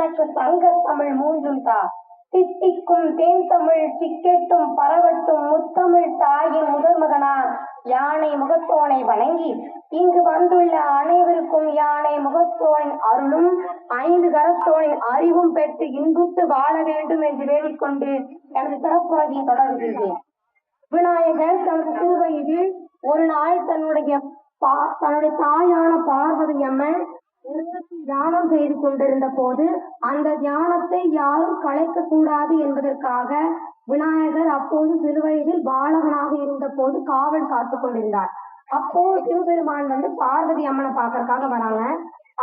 எனக்கு தங்க தமிழ் மூன்றும் தா. தித்திக்கும் தேன் தமிழ் சிக்கெட்டும் பரவட்டும் முத்தமிழ் தாயின் முதல் மகனான் யானை முகத்தோனை வணங்கி. இங்கு வந்துள்ள அனைவருக்கும் யானை முகத்தோனின் அருளும் ஐந்து கரத்தோனின் அறிவும் பெற்று இன்புத்து வாழ வேண்டும் என்று வேண்டிக்கொண்டு எனது சிறப்புரையை தொடர்கிறேன் விநாயகர் தனது சிறுவயதில் ஒரு நாள் தன்னுடைய தன்னுடைய தாயான பார்வதி அம்மன் தியானம் செய்து கொண்டிருந்த போது அந்த தியானத்தை யாரும் கலைக்க கூடாது என்பதற்காக விநாயகர் அப்போது சிறுவயதில் பாலகனாக இருந்த போது காவல் காத்து கொண்டிருந்தார். அப்போ சிவபெருமான் வந்து பார்வதி அம்மனை பாக்குறதுக்காக வராங்க.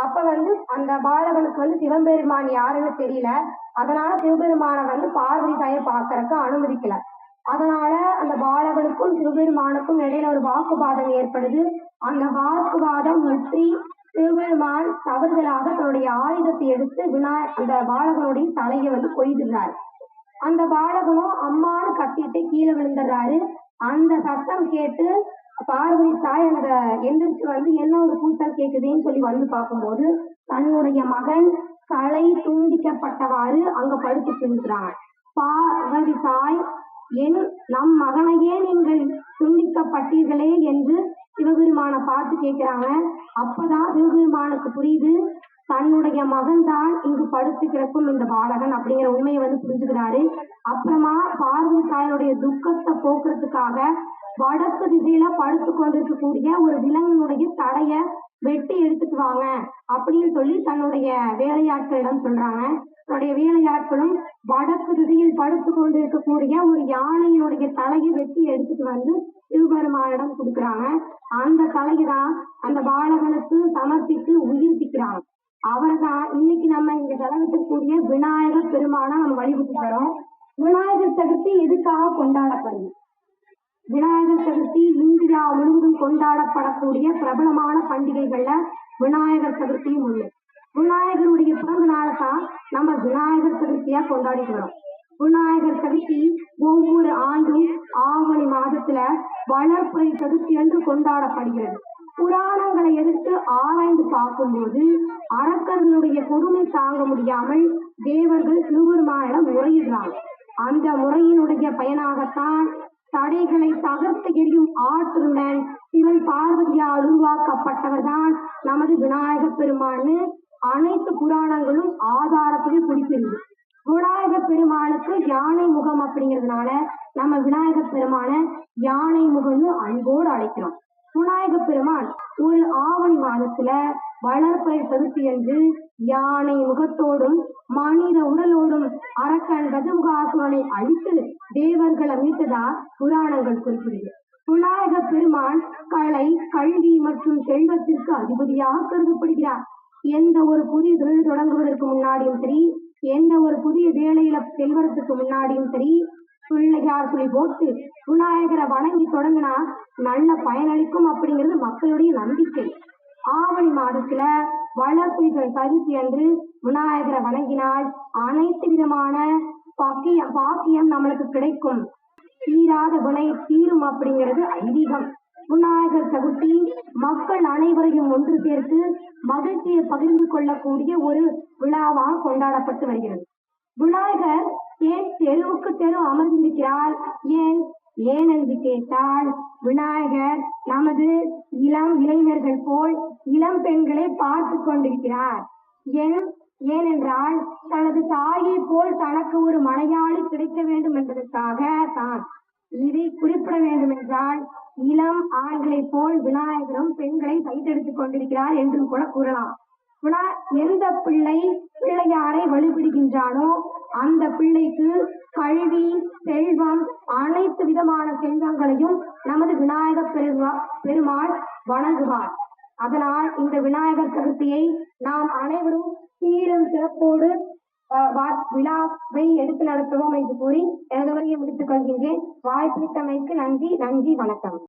அப்ப வந்து அந்த பாலகனுக்கு வந்து சிவபெருமான் யாருன்னு தெரியல. அதனால சிவபெருமானை வந்து பார்வதி தாயை பார்க்கறதுக்கு அனுமதிக்கல. அதனால அந்த பாலகனுக்கும் சிவபெருமானுக்கும் இடையில ஒரு வாக்குவாதம் ஏற்படுது. அந்த வாக்குவாதம் முற்றி சிவபெருமான் தவறுதலாக தன்னுடைய ஆயுதத்தை எடுத்து வினா அந்த பாலகனுடைய தலையை வந்து கொய்துறாரு அந்த பாலகனும் அம்மான்னு கத்திட்டு கீழே விழுந்துடுறாரு. அந்த சத்தம் கேட்டு பார்வதி தாய் அந்த எந்திரிச்சு வந்து என்ன ஒரு கூட்டல் கேக்குதுன்னு சொல்லி வந்து பார்க்கும்போது தன்னுடைய மகன் தலை துண்டிக்கப்பட்டவாறு அங்க படுத்து இருக்கிறாங்க. பார்வதி தாய் என் நம் மகனையே நீங்கள் துண்டிக்கப்பட்டீர்களே என்று சிவபெருமான பார்த்து கேட்கிறாங்க அப்பதான் சிவபெருமானுக்கு புரியுது தன்னுடைய மகன்தான் இங்கு படுத்து கிடக்கும் இந்த பாலகன் அப்படிங்கிற உண்மையை வந்து புரிஞ்சுக்கிறாரு. அப்புறமா பார்வதி தாயனுடைய துக்கத்தை போக்குறதுக்காக வடக்கு திசையில படுத்து கொண்டிருக்கக்கூடிய ஒரு விலங்கினுடைய தடைய வெட்டி எடுத்துட்டு வாங்க அப்படின்னு சொல்லி தன்னுடைய வேலையாட்களிடம் சொல்றாங்க. தன்னுடைய வேலையாட்களும் வடக்கு திசையில் படுத்து கொண்டிருக்கக்கூடிய ஒரு யானையினுடைய தலையை வெட்டி எடுத்துட்டு வந்து சிவபெருமானிடம் கொடுக்குறாங்க. அந்த தலையை தான் அந்த பாலகனுக்கு சமர்ப்பித்து உயிர்ப்பிக்கிறாங்க. அவர்தான் இன்னைக்கு நம்ம இங்க செலவிட்டக்கூடிய விநாயகர் பெருமானா நம்ம வழிபட்டு வரோம். விநாயகர் சதுர்த்தி எதுக்காக கொண்டாடப்படுது? விநாயகர் சதுர்த்தி இந்தியா முழுவதும் கொண்டாடப்படக்கூடிய பிரபலமான பண்டிகைகள்ல விநாயகர் சதுர்த்தியும் ஒண்ணு விநாயகருடைய பிறந்த நாளை தான் நம்ம விநாயகர் சதுர்த்தியா கொண்டாடிட்டு வரோம். விநாயகர் சதுர்த்தி ஒவ்வொரு ஆண்டும் ஆவணி மாதத்துல வளர்ப்பை சதுர்த்தி என்று கொண்டாடப்படுகிறது. புராணங்களை எடுத்து ஆராய்ந்து பார்க்கும்போது அரக்கர்களுடைய கொடுமை தாங்க முடியாமல் தேவர்கள் சிவபெருமானிடம் முறையிடுறாங்க அந்த முறையினுடைய பயனாகத்தான் தடைகளை தகர்த்து எரியும் ஆற்றுடன் சிவன் பார்வதியால் உருவாக்கப்பட்டவர்தான் நமது விநாயக பெருமான்னு அனைத்து புராணங்களும் ஆதாரத்தில் குறிப்பிடுது விநாயகப் பெருமானுக்கு யானை முகம் அப்படிங்கிறதுனால நம்ம விநாயகர் பெருமான யானை முகம்னு அன்போடு அழைக்கிறோம். விநாயக பெருமான் ஒரு ஆவணி மாதத்துல வளர்ப்பறை சதுர்த்தி என்று யானை முகத்தோடும் மனித உடலோடும் அரக்கன் கஜமுகாசுரனை அழித்து தேவர்களை மீட்டதா புராணங்கள் குறிப்பிடுது. விநாயக பெருமான் கலை கல்வி மற்றும் செல்வத்திற்கு அதிபதியாக கருதப்படுகிறார். எந்த ஒரு புதிய தொழில் தொடங்குவதற்கு முன்னாடியும் சரி எந்த ஒரு புதிய வேலையில செல்வதற்கு முன்னாடியும் சரி பிள்ளையார் சொல்லி போட்டு விநாயகரை வணங்கி தொடங்கினா நல்ல பயனளிக்கும் அப்படிங்கிறது மக்களுடைய நம்பிக்கை. ஆவணி மாதத்துல வளர்ப்புற சதுர்த்தி அன்று விநாயகரை வணங்கினால் அனைத்து விதமான பாக்கியம் பாக்கியம் நம்மளுக்கு கிடைக்கும். தீராத வினை தீரும் அப்படிங்கிறது ஐதீகம். விநாயகர் சதுர்த்தி மக்கள் அனைவரையும் ஒன்று சேர்த்து மகிழ்ச்சியை பகிர்ந்து கொள்ளக்கூடிய ஒரு விழாவாக கொண்டாடப்பட்டு வருகிறது. விநாயகர் ஏன் தெருவுக்கு தெரு அமர்ந்திருக்கிறாள் ஏன் ஏன்? என்று கேட்டால் விநாயகர் நமது இளம் இளைஞர்கள் போல் இளம் பெண்களை பார்த்து கொண்டிருக்கிறார். ஏன்? ஏனென்றால் தனது தாயை போல் தனக்கு ஒரு மலையாளி கிடைக்க வேண்டும் என்பதற்காக தான் இதை குறிப்பிட வேண்டும் என்றால் இளம் ஆண்களைப் போல் விநாயகரும் பெண்களை சைத்தெடுத்துக் கொண்டிருக்கிறார் என்றும் கூட கூறலாம். வினா எந்த பிள்ளை பிள்ளையாரை வழிபடுகின்றானோ அந்த பிள்ளைக்கு கல்வி செல்வம் அனைத்து விதமான செல்வங்களையும் நமது விநாயகர் பெருமா பெருமாள் வணங்குவார். அதனால் இந்த விநாயகர் சதுர்த்தியை நாம் அனைவரும் சீரும் சிறப்போடு அஹ், வா- விழாவை எடுத்து நடத்துவோம் என்று கூறி எனது வரையை முடித்துக் கொள்கின்றேன். வாய்ப்பளித்தமைக்கு நன்றி நன்றி வணக்கம்.